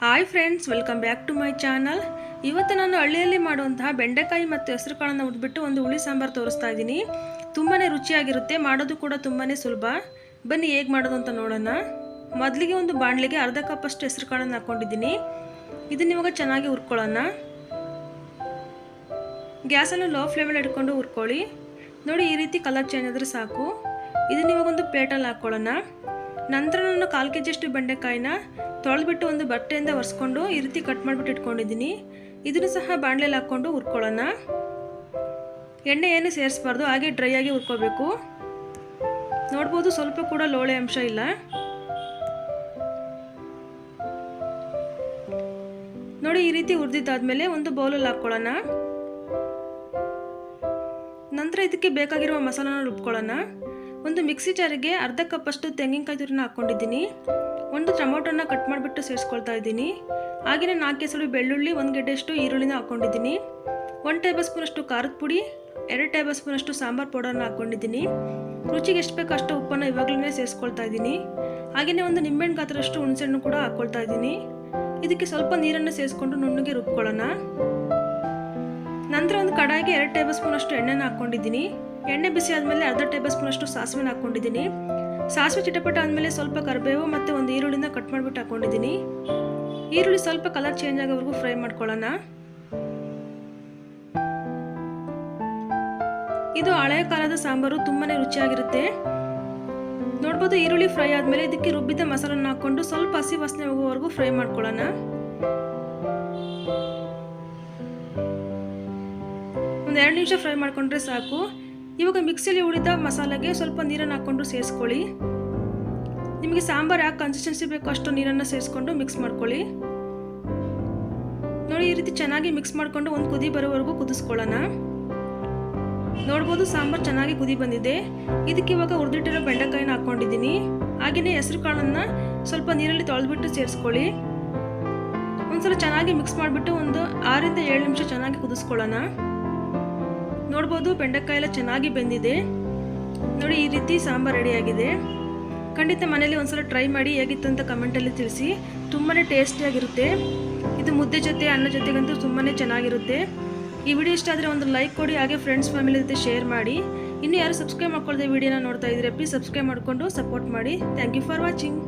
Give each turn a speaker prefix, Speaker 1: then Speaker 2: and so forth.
Speaker 1: Hi friends welcome back to my channel ಇವತ್ತು ನಾನು ಹಳ್ಳಿಯಲ್ಲಿ ಮಾಡುವಂತಹ ಬೆಂಡೆಕಾಯಿ ಮತ್ತು ಹೆಸರು ಕಾಳನ್ನು ಉದ್ಬಿಟ್ಟು ಒಂದು ಹುಳಿ ಸಾಂಬಾರು ತೋರಿಸ್ತಾ ಇದ್ದೀನಿ. ತುಂಬಾ ರುಚಿಯಾಗಿರುತ್ತೆ, ಮಾಡೋದು ಕೂಡ ತುಂಬಾ ಸುಲಭ. ಬನ್ನಿ ಹೇಗೆ ಮಾಡೋದು ಅಂತ ನೋಡೋಣ. ಮೊದಲಿಗೆ ಒಂದು ಬಾಣಲಿಗೆ ಅರ್ಧ ಕಪ್ಪಷ್ಟು ಹೆಸರು ಕಾಳನ್ನು ಹಾಕ್ಕೊಂಡಿದ್ದೀನಿ ಇದನ್ನ ಇವಾಗ ಚೆನ್ನಾಗಿ ಹುರ್ಕೊಳ್ಳೋಣ. ಗ್ಯಾಸನ್ನು ಲೋ ಫ್ಲೇಮಲ್ಲಿ ಇಟ್ಕೊಂಡು ಹುರ್ಕೊಳ್ಳಿ. ನೋಡಿ ಈ ರೀತಿ ಕಲರ್ ಚೇಂಜ್ ಆದರೆ ಸಾಕು. ಇದನ್ನ ಇವಾಗ ಒಂದು ಪ್ಲೇಟಲ್ಲಿ ಹಾಕ್ಕೊಳ್ಳೋಣ ನಂತರ ನಾನು ಕಾಲು ಕೆ ಜಿಯಷ್ಟು ಬೆಂಡೆಕಾಯಿನ ತೊಳೆದ್ಬಿಟ್ಟು ಒಂದು ಬಟ್ಟೆಯಿಂದ ಒರೆಸ್ಕೊಂಡು ಈ ರೀತಿ ಕಟ್ ಮಾಡಿಬಿಟ್ಟು ಇಟ್ಕೊಂಡಿದ್ದೀನಿ. ಇದನ್ನು ಸಹ ಬಾಣಲೆಯಲ್ಲಿ ಹಾಕ್ಕೊಂಡು ಹುರ್ಕೊಳ್ಳೋಣ. ಎಣ್ಣೆ ಏನು ಸೇರಿಸ್ಬಾರ್ದು, ಹಾಗೆ ಡ್ರೈ ಆಗಿ ಹುರ್ಕೋಬೇಕು. ನೋಡ್ಬೋದು ಸ್ವಲ್ಪ ಕೂಡ ಲೋಳೆ ಅಂಶ ಇಲ್ಲ. ನೋಡಿ ಈ ರೀತಿ ಹುರಿದಿದ್ದಾದ್ಮೇಲೆ ಒಂದು ಬೌಲಲ್ಲಿ ಹಾಕ್ಕೊಳ್ಳೋಣ. ನಂತರ ಇದಕ್ಕೆ ಬೇಕಾಗಿರುವ ಮಸಾಲಾನ ರುಬ್ಕೊಳ್ಳೋಣ. ಒಂದು ಮಿಕ್ಸಿ ಜಾರಿಗೆ ಅರ್ಧ ಕಪ್ಪಷ್ಟು ತೆಂಗಿನಕಾಯಿ ತುರಿನ ಹಾಕ್ಕೊಂಡಿದ್ದೀನಿ. ಒಂದು ಟೊಮೊಟೊನ ಕಟ್ ಮಾಡಿಬಿಟ್ಟು ಸೇರಿಸ್ಕೊಳ್ತಾ ಇದ್ದೀನಿ. ಹಾಗೆಯೇ ನಾಲ್ಕು ಕೆಸಳು ಬೆಳ್ಳುಳ್ಳಿ, ಒಂದು ಗೆಡ್ಡೆಷ್ಟು ಈರುಳ್ಳಿನ ಹಾಕ್ಕೊಂಡಿದ್ದೀನಿ. ಒನ್ ಟೇಬಲ್ ಸ್ಪೂನಷ್ಟು ಖಾರದ ಪುಡಿ, ಎರಡು ಟೇಬಲ್ ಸ್ಪೂನಷ್ಟು ಸಾಂಬಾರು ಪೌಡರ್ನ ಹಾಕ್ಕೊಂಡಿದ್ದೀನಿ. ರುಚಿಗೆ ಎಷ್ಟು ಬೇಕೋ ಅಷ್ಟು ಉಪ್ಪನ್ನು ಇವಾಗಲೇ ಸೇರಿಸ್ಕೊಳ್ತಾ ಇದ್ದೀನಿ. ಹಾಗೆಯೇ ಒಂದು ನಿಂಬೆಹಣ್ಣು ಗಾತ್ರಷ್ಟು ಹುಣಸೆಹಣ್ಣು ಕೂಡ ಹಾಕ್ಕೊಳ್ತಾ ಇದ್ದೀನಿ. ಇದಕ್ಕೆ ಸ್ವಲ್ಪ ನೀರನ್ನು ಸೇರಿಸ್ಕೊಂಡು ನುಣ್ಣಗೆ ರುಬ್ಕೊಳ್ಳೋಣ. ನಂತರ ಒಂದು ಕಡಾಯಿಗೆ ಎರಡು ಟೇಬಲ್ ಸ್ಪೂನ್ ಅಷ್ಟು ಎಣ್ಣೆನ ಹಾಕ್ಕೊಂಡಿದ್ದೀನಿ. ಎಣ್ಣೆ ಬಿಸಿ ಆದಮೇಲೆ ಅರ್ಧ ಟೇಬಲ್ ಸ್ಪೂನ್ ಅಷ್ಟು ಸಾಸಿವೆನ ಹಾಕ್ಕೊಂಡಿದ್ದೀನಿ. ಸಾಸಿವೆ ಚಿಟಪಟ ಆದಮೇಲೆ ಸ್ವಲ್ಪ ಕರಿಬೇವು ಮತ್ತು ಒಂದು ಈರುಳ್ಳಿನ ಕಟ್ ಮಾಡಿಬಿಟ್ಟು ಹಾಕ್ಕೊಂಡಿದ್ದೀನಿ. ಈರುಳ್ಳಿ ಸ್ವಲ್ಪ ಕಲರ್ ಚೇಂಜ್ ಆಗೋವರೆಗೂ ಫ್ರೈ ಮಾಡ್ಕೊಳ್ಳೋಣ. ಇದು ಹಳೆಯ ಕಾಲದ ಸಾಂಬಾರು ತುಂಬಾ ರುಚಿಯಾಗಿರುತ್ತೆ. ನೋಡ್ಬೋದು ಈರುಳ್ಳಿ ಫ್ರೈ ಆದಮೇಲೆ ಇದಕ್ಕೆ ರುಬ್ಬಿದ ಮಸಾಲನ್ನು ಹಾಕ್ಕೊಂಡು ಸ್ವಲ್ಪ ಹಸಿ ವಾಸನೆ ಹೋಗುವವರೆಗೂ ಫ್ರೈ ಮಾಡ್ಕೊಳ್ಳೋಣ. ಒಂದು ಎರಡು ನಿಮಿಷ ಫ್ರೈ ಮಾಡಿಕೊಂಡ್ರೆ ಸಾಕು. ಇವಾಗ ಮಿಕ್ಸಿಲಿ ಉಳಿದ ಮಸಾಲೆಗೆ ಸ್ವಲ್ಪ ನೀರನ್ನು ಹಾಕ್ಕೊಂಡು ಸೇರಿಸ್ಕೊಳ್ಳಿ ನಿಮಗೆ ಸಾಂಬಾರು ಯಾಕೆ ಕನ್ಸಿಸ್ಟೆನ್ಸಿ ಬೇಕೋ ಅಷ್ಟು ನೀರನ್ನು ಸೇರಿಸ್ಕೊಂಡು ಮಿಕ್ಸ್ ಮಾಡ್ಕೊಳ್ಳಿ. ನೋಡಿ, ಈ ರೀತಿ ಚೆನ್ನಾಗಿ ಮಿಕ್ಸ್ ಮಾಡಿಕೊಂಡು ಒಂದು ಕುದಿ ಬರೋವರೆಗೂ ಕುದಿಸ್ಕೊಳ್ಳೋಣ. ನೋಡ್ಬೋದು ಸಾಂಬಾರು ಚೆನ್ನಾಗಿ ಕುದಿ ಬಂದಿದೆ. ಇದಕ್ಕೆ ಇವಾಗ ಹುರಿದಿಟ್ಟಿರೋ ಬೆಂಡೆಕಾಯಿನ ಹಾಕ್ಕೊಂಡಿದ್ದೀನಿ. ಹಾಗೆಯೇ ಹೆಸರು ಕಾಳನ್ನು ಸ್ವಲ್ಪ ನೀರಲ್ಲಿ ತೊಳೆದ್ಬಿಟ್ಟು ಸೇರಿಸ್ಕೊಳ್ಳಿ. ಒಂದ್ಸಲ ಚೆನ್ನಾಗಿ ಮಿಕ್ಸ್ ಮಾಡಿಬಿಟ್ಟು ಒಂದು ಆರಿಂದ ಏಳು ನಿಮಿಷ ಚೆನ್ನಾಗಿ ಕುದಿಸ್ಕೊಳ್ಳೋಣ. ನೋಡ್ಬೋದು ಬೆಂಡೆಕಾಯಿ ಎಲ್ಲ ಚೆನ್ನಾಗಿ ಬೆಂದಿದೆ. ನೋಡಿ, ಈ ರೀತಿ ಸಾಂಬಾರು ರೆಡಿಯಾಗಿದೆ. ಖಂಡಿತ ಮನೇಲಿ ಒಂದ್ಸಲ ಟ್ರೈ ಮಾಡಿ ಹೇಗಿತ್ತು ಅಂತ ಕಮೆಂಟಲ್ಲಿ ತಿಳಿಸಿ. ತುಂಬಾ ಟೇಸ್ಟಿಯಾಗಿರುತ್ತೆ ಇದು ಮುದ್ದೆ ಜೊತೆ, ಅನ್ನ ಜೊತೆಗಂತೂ ತುಂಬಾ ಚೆನ್ನಾಗಿರುತ್ತೆ. ಈ ವಿಡಿಯೋ ಇಷ್ಟ ಆದರೆ ಒಂದು ಲೈಕ್ ಕೊಡಿ, ಹಾಗೆ ಫ್ರೆಂಡ್ಸ್ ಫ್ಯಾಮಿಲಿ ಜೊತೆ ಶೇರ್ ಮಾಡಿ. ಇನ್ನು ಯಾರು ಸಬ್ಸ್ಕ್ರೈಬ್ ಮಾಡ್ಕೊಳ್ಳದೆ ವಿಡಿಯೋನ ನೋಡ್ತಾ ಇದ್ರೆ ಪ್ಲೀಸ್ ಸಬ್ಸ್ಕ್ರೈಬ್ ಮಾಡಿಕೊಂಡು ಸಪೋರ್ಟ್ ಮಾಡಿ. Thank you for watching